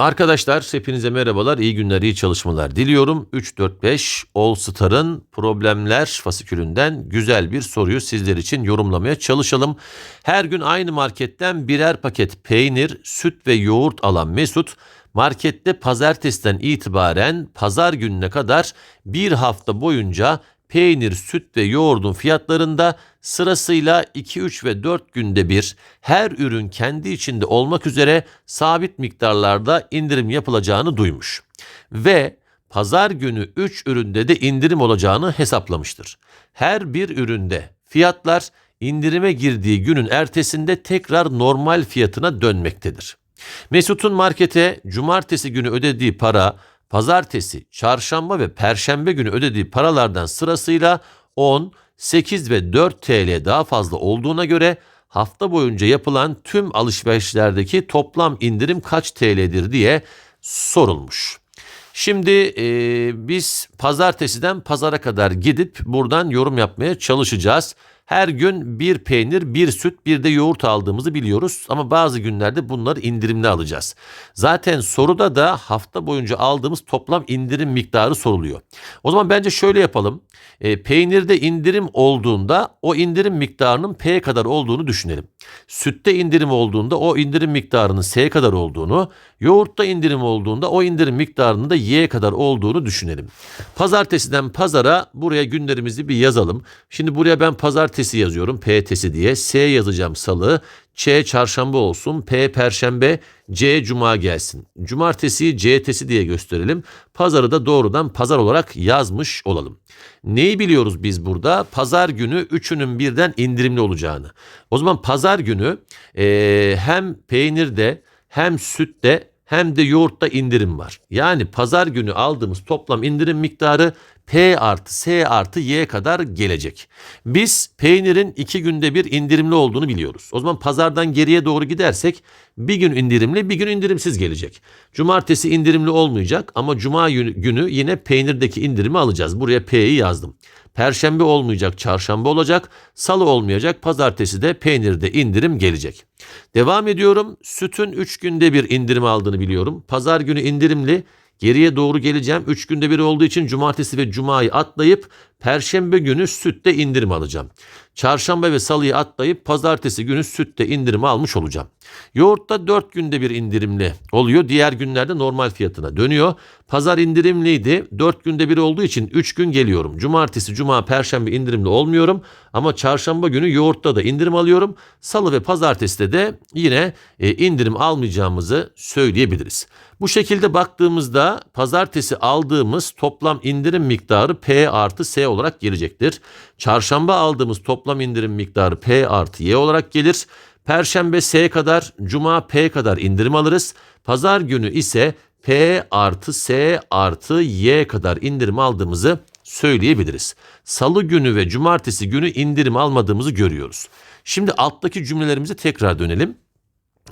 Arkadaşlar hepinize merhabalar, iyi günler, iyi çalışmalar diliyorum. 3-4-5 All Star'ın problemler fasikülünden güzel bir soruyu sizler için yorumlamaya çalışalım. Her gün aynı marketten birer paket peynir, süt ve yoğurt alan Mesut, markette pazartesiden itibaren pazar gününe kadar bir hafta boyunca peynir, süt ve yoğurdun fiyatlarında sırasıyla 2, 3 ve 4 günde bir her ürün kendi içinde olmak üzere sabit miktarlarda indirim yapılacağını duymuş. Ve pazar günü 3 üründe de indirim olacağını hesaplamıştır. Her bir üründe fiyatlar indirime girdiği günün ertesinde tekrar normal fiyatına dönmektedir. Mesut'un markete cumartesi günü ödediği para pazartesi, çarşamba ve perşembe günü ödediği paralardan sırasıyla 10, 8 ve 4 TL daha fazla olduğuna göre hafta boyunca yapılan tüm alışverişlerdeki toplam indirim kaç TL'dir diye sorulmuş. Şimdi e, biz pazartesiden pazara kadar gidip buradan yorum yapmaya çalışacağız. Her gün bir peynir, bir süt, bir de yoğurt aldığımızı biliyoruz ama bazı günlerde bunları indirimli alacağız. Zaten soruda da hafta boyunca aldığımız toplam indirim miktarı soruluyor. O zaman bence şöyle yapalım. E, peynirde indirim olduğunda o indirim miktarının P kadar olduğunu düşünelim. Sütte indirim olduğunda o indirim miktarının S kadar olduğunu, yoğurtta indirim olduğunda o indirim miktarının da Y kadar olduğunu düşünelim. Pazartesiden pazara buraya günlerimizi bir yazalım. Şimdi buraya ben pazartesi yazıyorum PT'si diye. S yazacağım salı. Ç çarşamba olsun. P perşembe. C cuma gelsin. Cumartesi CT'si diye gösterelim. Pazarı da doğrudan pazar olarak yazmış olalım. Neyi biliyoruz biz burada? Pazar günü üçünün birden indirimli olacağını. O zaman pazar günü e, hem peynirde hem sütte hem de yoğurtta indirim var. Yani pazar günü aldığımız toplam indirim miktarı P artı S artı Y kadar gelecek. Biz peynirin iki günde bir indirimli olduğunu biliyoruz. O zaman pazardan geriye doğru gidersek bir gün indirimli bir gün indirimsiz gelecek. Cumartesi indirimli olmayacak ama cuma günü yine peynirdeki indirimi alacağız. Buraya P'yi yazdım. Perşembe olmayacak, çarşamba olacak, salı olmayacak, pazartesi de peynirde indirim gelecek. Devam ediyorum. Sütün 3 günde bir indirim aldığını biliyorum. Pazar günü indirimli, Geriye doğru geleceğim. 3 günde bir olduğu için cumartesi ve cumayı atlayıp perşembe günü sütte indirim alacağım. Çarşamba ve salıyı atlayıp pazartesi günü sütte indirim almış olacağım. Yoğurtta 4 günde bir indirimli oluyor. Diğer günlerde normal fiyatına dönüyor. Pazar indirimliydi. 4 günde bir olduğu için 3 gün geliyorum. Cumartesi, cuma, perşembe indirimli olmuyorum. Ama çarşamba günü yoğurtta da indirim alıyorum. Salı ve pazarteside de yine e, indirim almayacağımızı söyleyebiliriz. Bu şekilde baktığımızda pazartesi aldığımız toplam indirim miktarı P artı S olarak gelecektir. Çarşamba aldığımız toplam indirim miktarı P artı Y olarak gelir. Perşembe S kadar, Cuma P kadar indirim alırız. Pazar günü ise P artı S artı Y kadar indirim aldığımızı söyleyebiliriz. Salı günü ve cumartesi günü indirim almadığımızı görüyoruz. Şimdi alttaki cümlelerimize tekrar dönelim.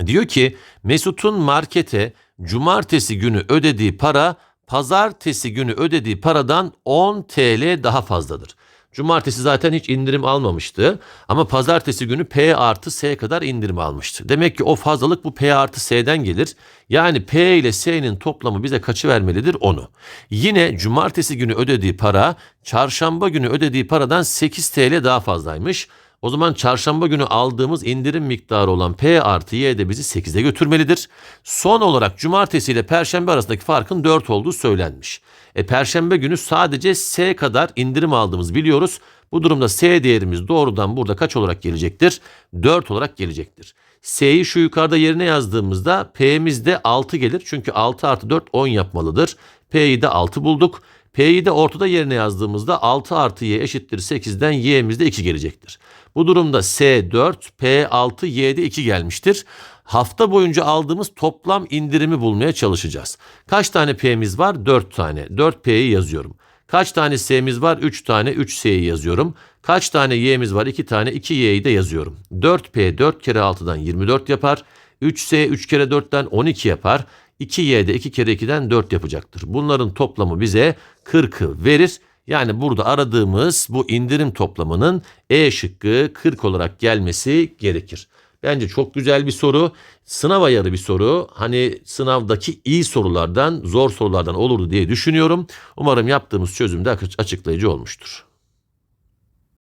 Diyor ki Mesut'un markete cumartesi günü ödediği para pazartesi günü ödediği paradan 10 TL daha fazladır. Cumartesi zaten hiç indirim almamıştı ama pazartesi günü P artı S kadar indirim almıştı. Demek ki o fazlalık bu P artı S'den gelir. Yani P ile S'nin toplamı bize kaçı vermelidir onu. Yine cumartesi günü ödediği para çarşamba günü ödediği paradan 8 TL daha fazlaymış. O zaman çarşamba günü aldığımız indirim miktarı olan P artı Y de bizi 8'e götürmelidir. Son olarak cumartesi ile perşembe arasındaki farkın 4 olduğu söylenmiş. E, perşembe günü sadece S kadar indirim aldığımız biliyoruz. Bu durumda S değerimiz doğrudan burada kaç olarak gelecektir? 4 olarak gelecektir. S'yi şu yukarıda yerine yazdığımızda P'miz de 6 gelir. Çünkü 6 artı 4 10 yapmalıdır. P'yi de 6 bulduk. P'yi de ortada yerine yazdığımızda 6 artı y eşittir 8'den y'miz de 2 gelecektir. Bu durumda S 4, P 6, Y'de 2 gelmiştir. Hafta boyunca aldığımız toplam indirimi bulmaya çalışacağız. Kaç tane P'miz var? 4 tane. 4P'yi yazıyorum. Kaç tane S'miz var? 3 tane 3S'yi yazıyorum. Kaç tane Y'miz var? 2 tane 2Y'yi de yazıyorum. 4P 4 kere 6'dan 24 yapar. 3S 3 kere 4'ten 12 yapar. 2y de 2 kere 2'den 4 yapacaktır. Bunların toplamı bize 40'ı verir. Yani burada aradığımız bu indirim toplamının E şıkkı 40 olarak gelmesi gerekir. Bence çok güzel bir soru. Sınav ayarı bir soru. Hani sınavdaki iyi sorulardan, zor sorulardan olurdu diye düşünüyorum. Umarım yaptığımız çözüm de açıklayıcı olmuştur.